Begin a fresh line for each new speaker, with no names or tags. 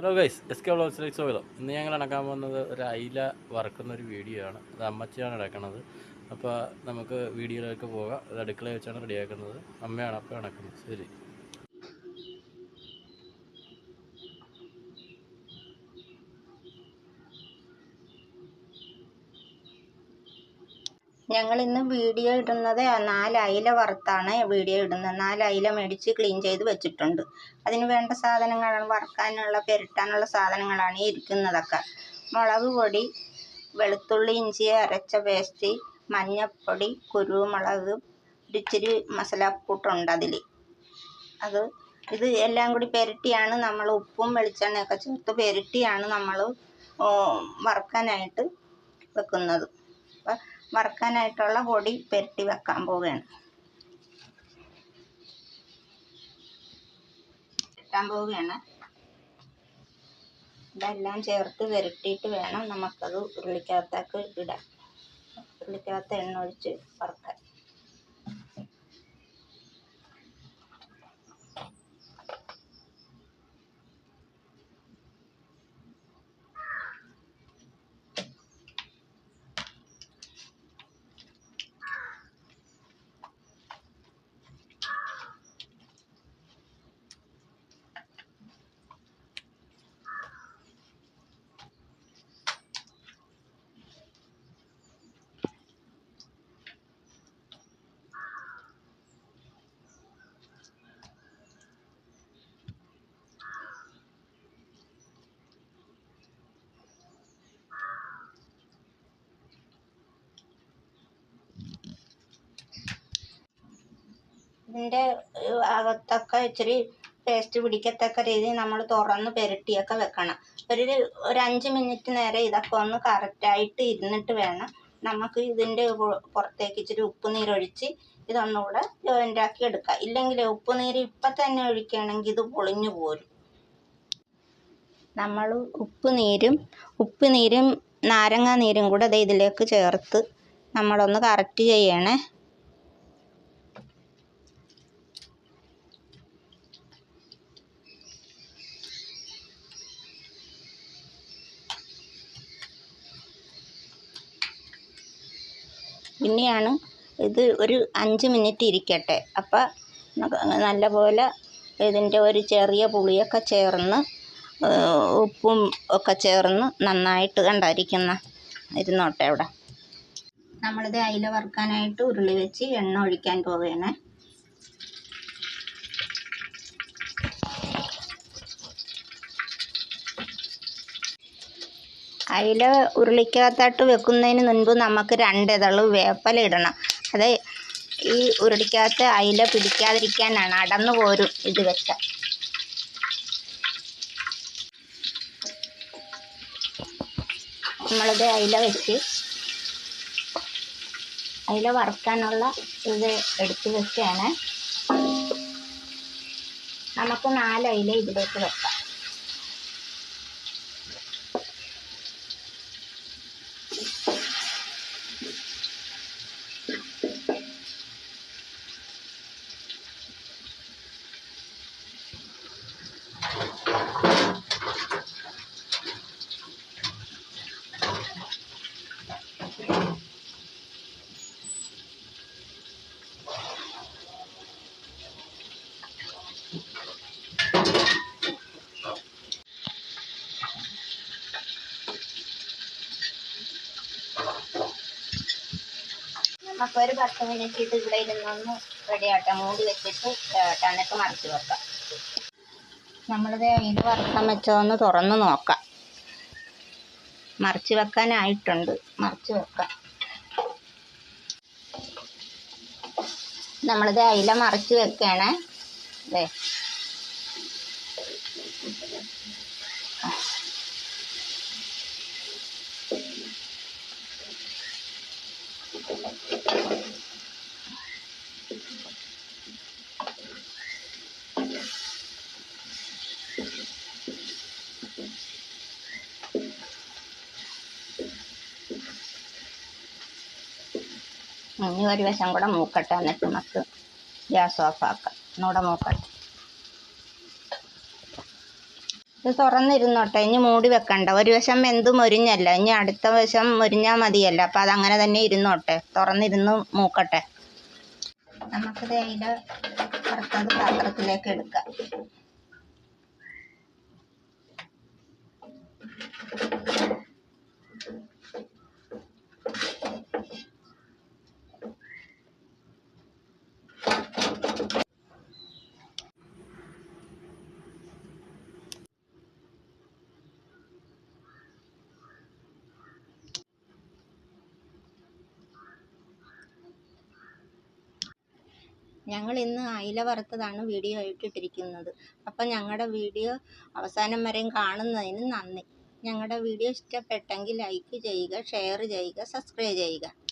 Hello guys S K വ്ളോഗ്സിലേക്ക് സ്വാഗതം. ഇന്ന് ഞങ്ങൾ ഇണക്കാൻ പോകുന്നത് ഒരു അയില വറക്കുന്ന ഒരു വീഡിയോ ആണ്. അത് അമ്മച്ചിയാണ് ഇടക്കുന്നത് അപ്പോൾ നമുക്ക് വീഡിയോയിലേക്ക് പോകാം. അത് അടുക്കളയിൽ വെച്ചാണ് റെഡിയാക്കുന്നത്. അമ്മയാണ് അപ്പം ഇണക്കുന്നത് ശരി.
ഞങ്ങൾ ഇന്ന് വീഡിയോ ഇടുന്നത് നാല് അയില വറുത്താണ് വീഡിയോ ഇടുന്നത്. നാല് അയില മേടിച്ച് ക്ലീൻ ചെയ്ത് വെച്ചിട്ടുണ്ട്. അതിന് വേണ്ട സാധനങ്ങളാണ് വറുക്കാനുള്ള പെരട്ടാനുള്ള സാധനങ്ങളാണ് ഈ ഇരിക്കുന്നതൊക്കെ. മുളക് പൊടി വെളുത്തുള്ളി ഇഞ്ചി അരച്ച പേസ്റ്റ് മഞ്ഞൾപ്പൊടി കുരുമുളക് ഒരിച്ചിരി മസാലക്കൂട്ടുണ്ട് അതിൽ അത് ഇത് എല്ലാം കൂടി പെരട്ടിയാണ് നമ്മൾ ഉപ്പും വെളിച്ചെണ്ണയൊക്കെ ചേർത്ത് പെരട്ടിയാണ് നമ്മൾ വറുക്കാനായിട്ട് വെക്കുന്നത്. അപ്പം വറുക്കാനായിട്ടുള്ള പൊടി പെരട്ടി വെക്കാൻ പോവുകയാണ്. ഇട്ടാൻ പോവുകയാണ്. ഇതെല്ലാം ചേർത്ത് പെരട്ടിയിട്ട് വേണം നമുക്കത് ഉരുളിക്കകത്തേക്ക് ഇടാൻ. ഉരുളിക്കകത്ത് എണ്ണ ഒഴിച്ച് വറുക്കാൻ. ഇതിന്റെ അകത്തൊക്കെ ഇച്ചിരി ടേസ്റ്റ് പിടിക്കത്തക്ക രീതിയിൽ നമ്മൾ തുറന്ന് പുരട്ടിയൊക്കെ വെക്കണം. ഒരു ഒരു അഞ്ച് മിനിറ്റ് നേരം ഇതൊക്കെ ഒന്ന് കറക്റ്റായിട്ട് ഇരുന്നിട്ട് വേണം നമുക്ക് ഇതിന്റെ പുറത്തേക്ക് ഇച്ചിരി ഉപ്പുനീരൊഴിച്ച് ഇതൊന്നുകൂടെ ജോയിന്റ് ആക്കി ഇല്ലെങ്കിൽ ഉപ്പുനീര് ഇപ്പം തന്നെ ഒഴിക്കുകയാണെങ്കിൽ ഇത് പൊളിഞ്ഞു പോരും. നമ്മൾ ഉപ്പുനീരും ഉപ്പുനീരും നാരങ്ങാ നീരും കൂടെ ഇതിലേക്ക് ചേർത്ത് നമ്മളൊന്ന് കറക്റ്റ് ചെയ്യണേ. പിന്നെയാണ് ഇത് ഒരു അഞ്ച് മിനിറ്റ് ഇരിക്കട്ടെ. അപ്പം നല്ലപോലെ ഇതിന്റെ ഒരു ചെറിയ പുളിയൊക്കെ ചേർന്ന് ഉപ്പും ഒക്കെ ചേർന്ന് നന്നായിട്ട് കണ്ടായിരിക്കുന്ന ഇരുന്നോട്ടെ അവിടെ. നമ്മളിത് അയില വറുക്കാനായിട്ട് ഉരുളി വെച്ച് എണ്ണ ഒഴിക്കാൻ പോവുകയാണ് അയില ഉരുളിക്കകത്തായിട്ട് വെക്കുന്നതിന് മുൻപ് നമുക്ക് രണ്ട് ഇതൾ വേപ്പല ഇടണം. അത് ഈ ഉരുളിക്കകത്ത് അയില പിടിക്കാതിരിക്കാനാണ്. അടന്നു പോരും ഇത് വെച്ച നമ്മളിത് അയില വെച്ച് അയില വറുക്കാനുള്ള ഇത് എടുത്ത് വെച്ചാണ് നമുക്ക് നാല് അയില ഇതിലേക്ക് വെക്കാം. Thank you. നമുക്കൊരു പത്ത് മിനിറ്റ് ഇത് ഇവിടെ ഇരുന്നൊന്ന് റെഡി ആട്ടെ മൂടി വെച്ചിട്ട് ടണക്ക് മറിച്ച് വെക്കാം. നമ്മളിത് ഇത് വറുക്കാൻ വെച്ചതൊന്ന് തുറന്ന് നോക്കാം. മറിച്ച് വെക്കാനായിട്ടുണ്ട്. മറിച്ച് വെക്കാം. നമ്മളിത് അയില മറിച്ച് വെക്കുകയാണേ അതെ ഇനി ഒരു വശം കൂടെ മൂക്കട്ടെ എന്നിട്ട് നമുക്ക് ഗ്യാസ് ഓഫ് ആക്കാം. ഒന്നുകൂടെ മൂക്കട്ടെ. ഇത് തുറന്നിരുന്നോട്ടെ ഇനി മൂടി വെക്കണ്ട. ഒരു വശം എന്തും മൊരിഞ്ഞല്ല. ഇനി അടുത്ത വശം മൊരിഞ്ഞാൽ മതിയല്ല. അപ്പം അതങ്ങനെ തന്നെ ഇരുന്നോട്ടെ. തുറന്നിരുന്ന് മൂക്കട്ടെ. നമുക്കിത് അതിന്റെ പുറത്തത് പാത്രത്തിലേക്ക് എടുക്കാം. ഞങ്ങൾ ഇന്ന് അയില വറുത്തതാണ് വീഡിയോ ആയിട്ട് ഇട്ടിരിക്കുന്നത് അപ്പം ഞങ്ങളുടെ വീഡിയോ അവസാനം വരെയും കാണുന്നതിന് നന്ദി. ഞങ്ങളുടെ വീഡിയോ ഇഷ്ടപ്പെട്ടെങ്കിൽ ലൈക്ക് ചെയ്യുക ഷെയർ ചെയ്യുക സബ്സ്ക്രൈബ് ചെയ്യുക.